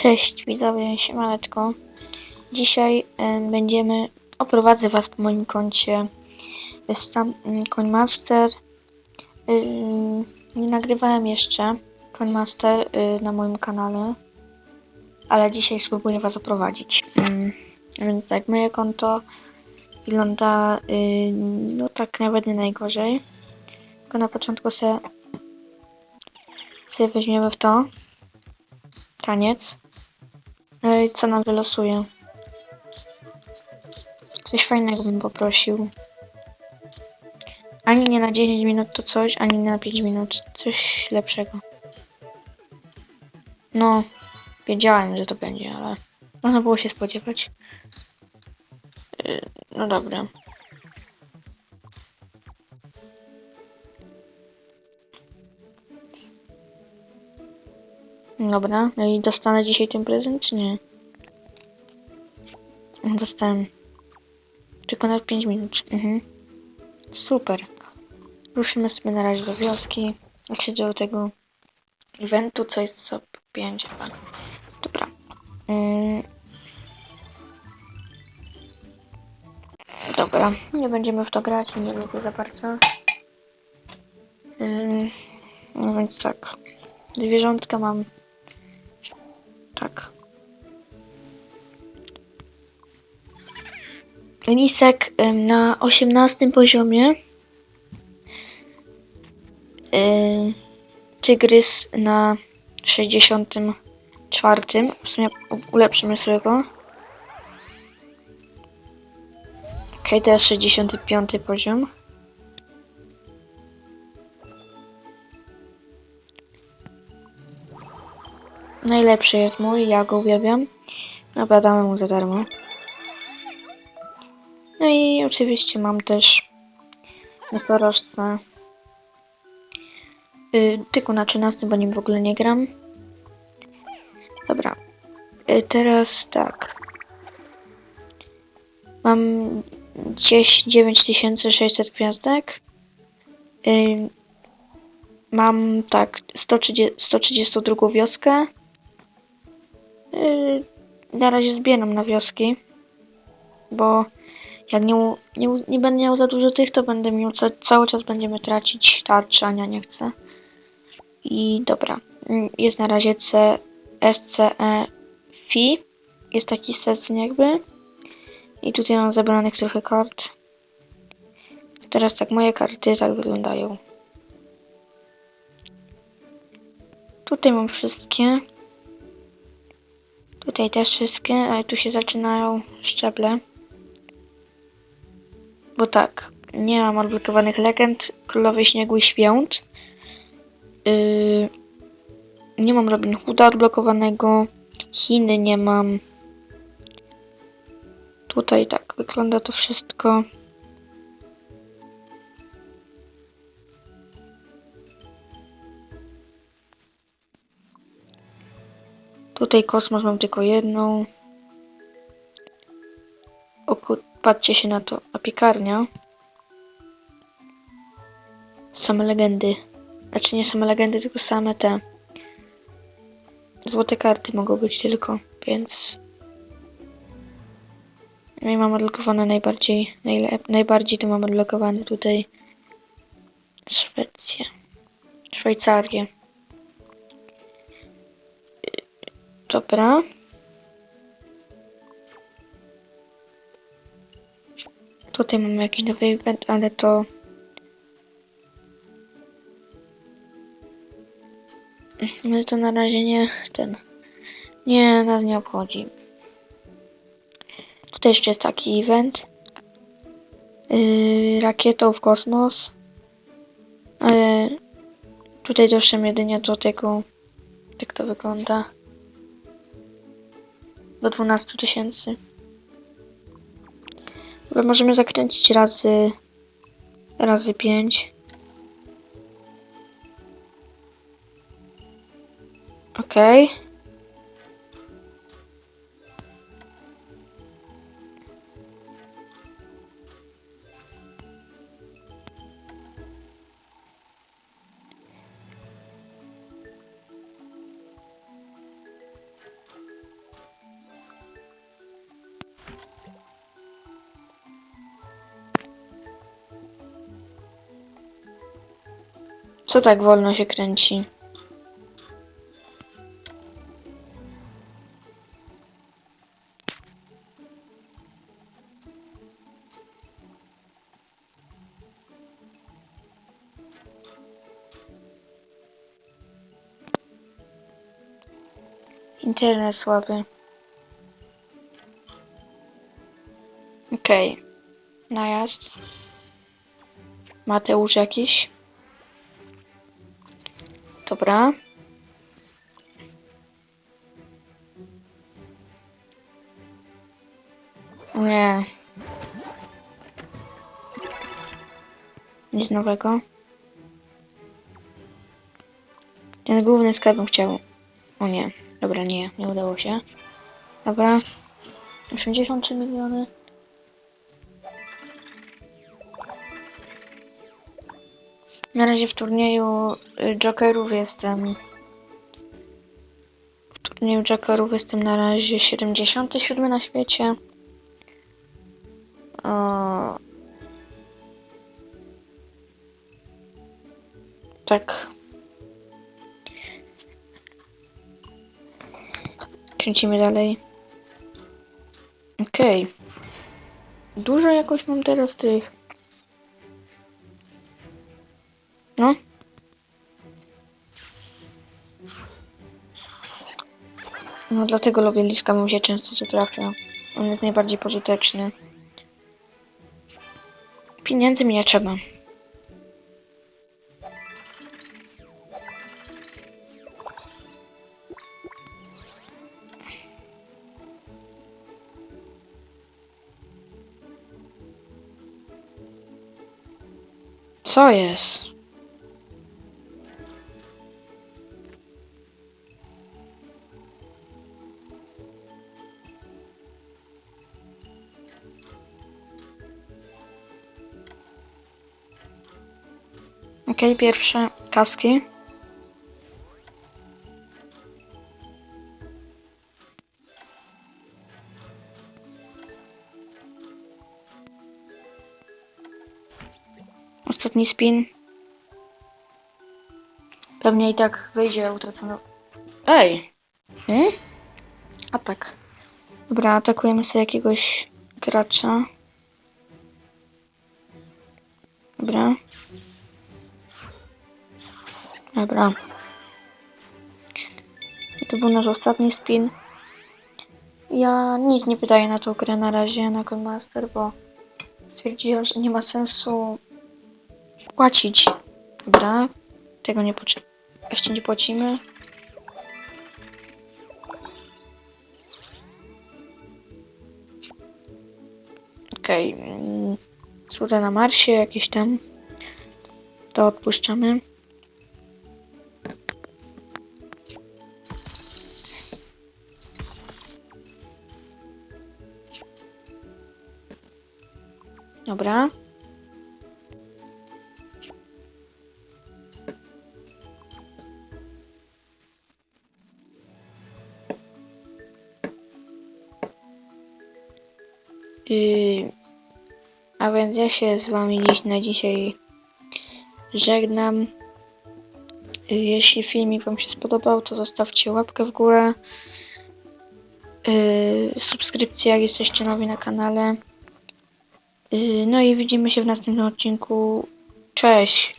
Cześć, widzowie, siemaneczko. Dzisiaj em, będziemy, oprowadzę was po moim koncie Stam mm, Coinmaster. Ym, nie nagrywałem jeszcze Coinmaster y, na moim kanale, ale dzisiaj spróbuję was oprowadzić. Ym, więc tak, moje konto wygląda y, no tak nawet nie najgorzej. Tylko na początku se, sobie weźmiemy w to taniec. No i co nam wylosuje? Coś fajnego bym poprosił. Ani nie na 10 minut to coś, ani na 5 minut. Coś lepszego. No, wiedziałem, że to będzie, ale można było się spodziewać. Yy, No dobra. Dobra, no i dostanę dzisiaj ten prezent, czy nie? Dostałem. Tylko na 5 minut. Mhm. Super. Ruszymy sobie na razie do wioski. Jak się do tego eventu, co jest co 5 chyba. Dobra. Mm. Dobra, nie będziemy w to grać, nie lubię za bardzo. Ym, No więc tak. Zwierzątka mam. Tak. Lisek na 18 poziomie. Tygrys na 64. W sumie ulepszymy sobie go. Okej, teraz 65 poziom. Najlepszy jest mój, ja go uwielbiam. Dobra, damy mu za darmo. No i oczywiście mam też nosorożce. Yy, tylko na 13, bo nim w ogóle nie gram. Dobra. Y, teraz tak. Mam 10, 9600 gwiazdek. Y, mam tak 130, 132 wioskę. Yy, na razie zbieram na wioski, bo jak nie, nie, nie będę miał za dużo tych, to będę miał ca cały czas będziemy tracić ja nie chcę. I dobra, mm, jest na razie C, SCE FI, jest taki sezon jakby. I tutaj mam zabranych trochę kart. Teraz tak, moje karty tak wyglądają. Tutaj mam wszystkie. Tutaj też wszystkie, ale tu się zaczynają szczeble. Bo tak, nie mam odblokowanych legend Królowej Śniegu i Świąt. Yy, nie mam Robin Hooda odblokowanego. Chiny nie mam. Tutaj tak wygląda to wszystko. Tutaj kosmos mam tylko jedną. Patrzcie się na to. A piekarnia. Same legendy. Znaczy nie same legendy, tylko same te. Złote karty mogą być tylko, więc. No i mam odblokowane najbardziej, najlep, najbardziej to mam odblokowane tutaj Szwecję, Szwajcarię. Dobra. Tutaj mamy jakiś nowy event, ale to... Ale to na razie nie ten. Nie, nas nie obchodzi. Tutaj jeszcze jest taki event. Yy, rakietą w kosmos. Ale tutaj doszedłem jedynie do tego, jak to wygląda do 12 tysięcy. Możemy zakręcić razy razy 5. Okej. Co tak wolno się kręci? Internet słaby. Okej. Najazd. Mateusz jakiś. Dobra. O Nie. Nic nowego. Ten główny skarb bym chciał. O nie. Dobra, nie. Nie udało się. Dobra. 83 miliony. Na razie w turnieju y, Jokerów jestem. W turnieju Jokerów jestem na razie 77 na świecie. O... Tak. Kręcimy dalej. Okej. Dużo jakoś mam teraz tych. No. No dlatego lubię liska, bo się często to trafia. On jest najbardziej pożyteczny. Pieniędzy mi nie trzeba. Co jest? Okej, pierwsze kaski. Ostatni spin. Pewnie i tak wyjdzie utracony. Ej! Hmm? Atak. Dobra, atakujemy sobie jakiegoś gracza. Dobra. Dobra. To był nasz ostatni spin. Ja nic nie wydaję na tą grę na razie, na Master, bo stwierdziłem, że nie ma sensu płacić. Dobra. Tego nie płaci. Jeszcze nie płacimy. Okej. Okay. Cuda na Marsie jakieś tam. To odpuszczamy. Dobra. Yy, a więc ja się z wami dziś na dzisiaj żegnam. Jeśli filmik wam się spodobał, to zostawcie łapkę w górę. Yy, subskrypcję, jak jesteście nowi na kanale. Yy, no i widzimy się w następnym odcinku. Cześć!